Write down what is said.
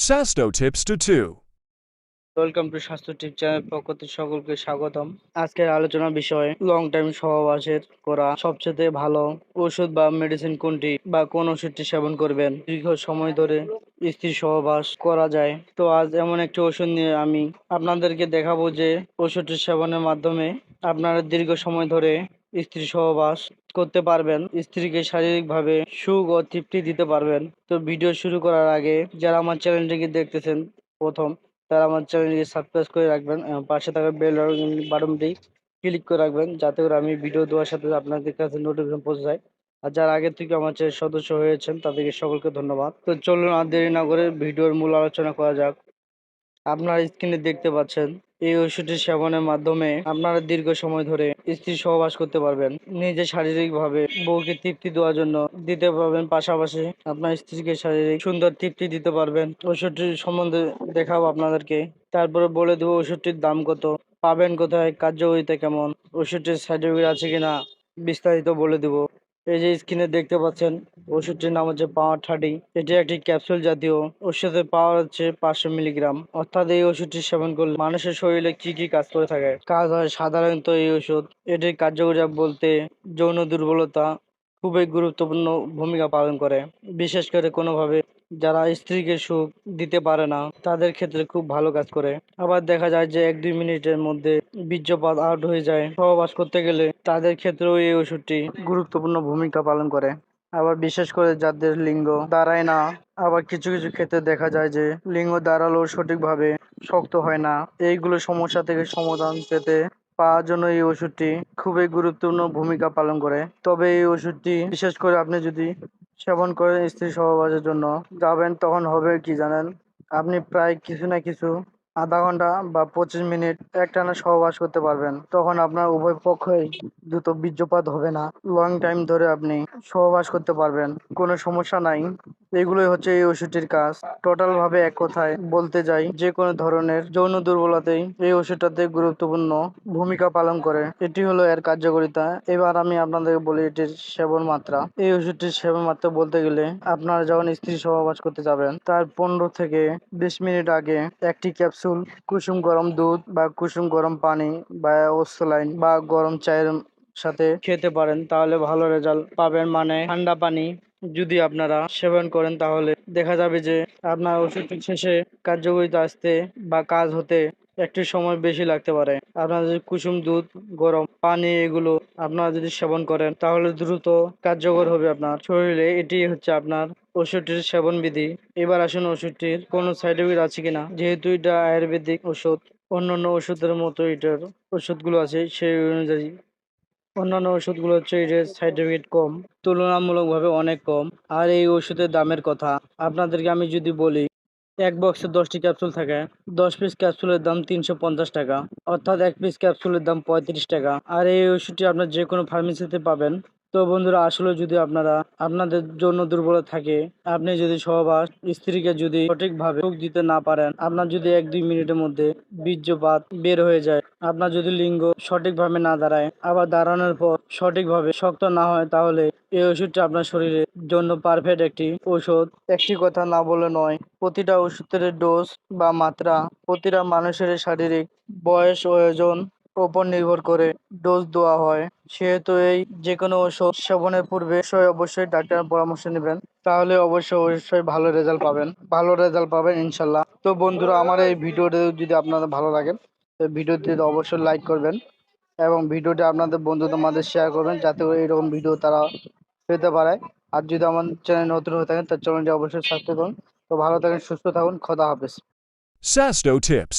Sasto Tips to 2. Welcome to স্বাস্থ্য tip channel পক্ষ থেকে সকলকে স্বাগতম। আজকের আলোচনার বিষয় লং টাইম সহবাসের করা সবচেয়ে ভালো ওষুধ বা মেডিসিন কোনটি বা কোন ওষুধটি সেবন করবেন? দীর্ঘ সময় ধরে স্ত্রী সহবাস করা যায়। তো আজ এমন একটি ওষুধ নিয়ে আমি আপনাদেরকে দেখাবো যে ওষুধটি সেবনের মাধ্যমে আপনারা দীর্ঘ সময় ধরে স্ত্রী সহবাস করতে পারবেন। স্ত্রীকে শারীরিকভাবে সুখ ও তৃপ্তি দিতে পারবেন। তো ভিডিও শুরু করার আগে যারা আমার চ্যানেলটিকে দেখতেছেন প্রথম, তারা আমার চ্যানেলটিকে সাবস্ক্রাইব করে রাখবেন এবং পাশে থাকা বেল বাটনটি ক্লিক করে রাখবেন যাতে করে আমি ভিডিও দেওয়ার সাথে আপনাদের কাছে নোটিফিকেশন পৌঁছে যায়। আর যারা আগে থেকে আমার চ্যানেল সদস্য হয়েছেন, তাদেরকে সকলকে ধন্যবাদ। তো চলুন আর দেরি না করে ভিডিওর মূল আলোচনা করা যাক। আপনারা স্ক্রিনে দেখতে পাচ্ছেন, এই ওষুধটি সেবনের মাধ্যমে আপনারা দীর্ঘ সময় ধরে স্ত্রী সহবাস করতে পারবেন। নিজে শারীরিকভাবে বউকে তৃপ্তি দেওয়ার জন্য দিতে পারবেন, পাশাপাশি আপনার স্ত্রীকে শারীরিক সুন্দর তৃপ্তি দিতে পারবেন। ওষুধটির সম্বন্ধে দেখাবো আপনাদেরকে। তারপরে বলে দেবো ওষুধটির দাম কত, পাবেন কোথায় কার্যকারিতা কেমন, ওষুধটির সার্টিফিকেট আছে কিনা বিস্তারিত বলে দেবো। এই যে স্ক্রিনে দেখতে পাচ্ছেন, ওষুধটির নাম হচ্ছে পাওয়ার থার্টি। এটি একটি ক্যাপসুল জাতীয় ওষুধের পাওয়ার হচ্ছে পাঁচশো মিলিগ্রাম। অর্থাৎ এই ওষুধটি সেবন করলে মানুষের শরীরে কি কি কাজ করে থাকে? কাজ হয় সাধারণত এই ওষুধ। এটির কার্যকরী বলতে যৌন দুর্বলতা খুবই গুরুত্বপূর্ণ ভূমিকা পালন করে। বিশেষ করে কোনোভাবে যারা স্ত্রীকে সুখ দিতে পারে না, তাদের ক্ষেত্রে খুব ভালো কাজ করে। আবার দেখা যায় যে এক দুই মিনিটের মধ্যে বীর্যপাত আউট হয়ে যায়। সহবাস করতে গেলে তাদের ক্ষেত্রেও এই ওষুধটি গুরুত্বপূর্ণ ভূমিকা পালন করে। আবার বিশেষ করে যাদের লিঙ্গ দাঁড়ায় না, আবার কিছু কিছু ক্ষেত্রে দেখা যায় যে লিঙ্গ দাঁড়ালেও সঠিকভাবে শক্ত হয় না। এইগুলো সমস্যা থেকে সমাধান পেতে পাওয়ার জন্য এই ওষুধটি খুবই গুরুত্বপূর্ণ ভূমিকা পালন করে। তবে এই ওষুধটি বিশেষ করে আপনি যদি সেবন করেন স্ত্রী সহবাসের জন্য, যাবেন তখন হবে কি জানেন? আপনি প্রায় কিছু না কিছু আধা ঘণ্টা বা পঁচিশ মিনিট একটানা সহবাস করতে পারবেন। তখন আপনার উভয় পক্ষই দ্রুত বীর্যপাত হবে না। লং টাইম ধরে আপনি সহবাস করতে পারবেন। কোনো সমস্যা নাই। এগুলোই হচ্ছে এই ওষুধটির কাজ। টোটাল ভাবে এক কথায় বলতে যাই, যে কোনো ধরনের যৌন দুর্বলতাই এই ওষুধটাতে গুরুত্বপূর্ণ ভূমিকা পালন করে। এটি হলো এর কার্যকারিতা। এবার আমি আপনাদেরকে বলি এটির সেবন মাত্রা। এই ওষুধটির সেবন মাত্রা বলতে গেলে আপনারা যখন স্ত্রী সহবাস করতে যাবেন, তার পনেরো থেকে বিশ মিনিট আগে একটি ক্যাপসুল, কুসুম গরম দুধ বা কুসুম গরম পানি বা ওসলাইন বা গরম চায়ের সাথে খেতে পারেন, তাহলে ভালো রেজাল্ট পাবেন। মানে ঠান্ডা পানি যদি আপনারা সেবন করেন, তাহলে দেখা যাবে যে আপনার ওষুধটি শেষে কার্যকরিতা আসতে বা কাজ হতে একটু সময় বেশি লাগতে পারে। আপনার যদি কুসুম দুধ, গরম পানি এগুলো আপনারা যদি সেবন করেন, তাহলে দ্রুত কার্যকর হবে আপনার শরীরে। এটি হচ্ছে আপনার ওষুধটির সেবন বিধি। এবার আসুন ওষুধটির কোনো সাইড এফেক্ট আছে কিনা। যেহেতু এটা আয়ুর্বেদিক ওষুধ, অন্যান্য ওষুধের মতো এটার ওষুধগুলো আছে, সেই অনুযায়ী অন্যান্য ওষুধগুলো হচ্ছে এর সাইড এফেক্ট কম, তুলনামূলকভাবে অনেক কম। আর এই ওষুধের দামের কথা, আপনাদেরকে আমি যদি বলি, এক বক্সে দশটি ক্যাপসুল থাকে, দশ পিস ক্যাপসুলের দাম তিনশো পঞ্চাশ টাকা, অর্থাৎ এক পিস ক্যাপসুলের দাম পঁয়ত্রিশ টাকা। আর এই ওষুধটি আপনার যে কোনো ফার্মেসিতে পাবেন। তো বন্ধুরা, আসলে যদি আপনারা আপনাদের জন্য দুর্বলতা থাকে, আপনি যদি সহবাস, স্ত্রীকে যদি সঠিকভাবে সুখ দিতে না পারেন, আপনার যদি এক দুই মিনিটের মধ্যে বীর্যপাত বের হয়ে যায়, আপনার যদি লিঙ্গ সঠিকভাবে না দাঁড়ায়, আবার দাঁড়ানোর পর সঠিকভাবে শক্ত না হয়, তাহলে এই ওষুধটা আপনার শরীরের জন্য পারফেক্ট একটি ওষুধ একটি কথা না বলে নয়, প্রতিটা ওষুধের ডোজ বা মাত্রা প্রতিটা মানুষের শারীরিক বয়স, ওজন ওপর নির্ভর করে ডোজ দেওয়া হয়। সেহেতু এই যে কোনো ওষুধ সেবনের পূর্বে অবশ্যই ডাক্তারের পরামর্শ নেবেন। তাহলে অবশ্যই অবশ্যই ভালো রেজাল্ট পাবেন। ভালো রেজাল্ট পাবেন, ইনশাল্লাহ। তো বন্ধুরা, আমার এই ভিডিওটা যদি আপনাদের ভালো লাগে তো ভিডিওটি অবশ্যই লাইক করবেন এবং ভিডিওটা আপনাদের বন্ধুদের মাঝে শেয়ার করবেন যাতে করে এরকম ভিডিও তারা পেতে পারে। আর যদি আমার চ্যানেল নতুন হয়ে থাকেন, তার চ্যানেলটি অবশ্যই সাবস্ক্রাইব করুন। তো ভালো থাকেন, সুস্থ থাকুন, খোদা হাফেজ। Sasto Tips.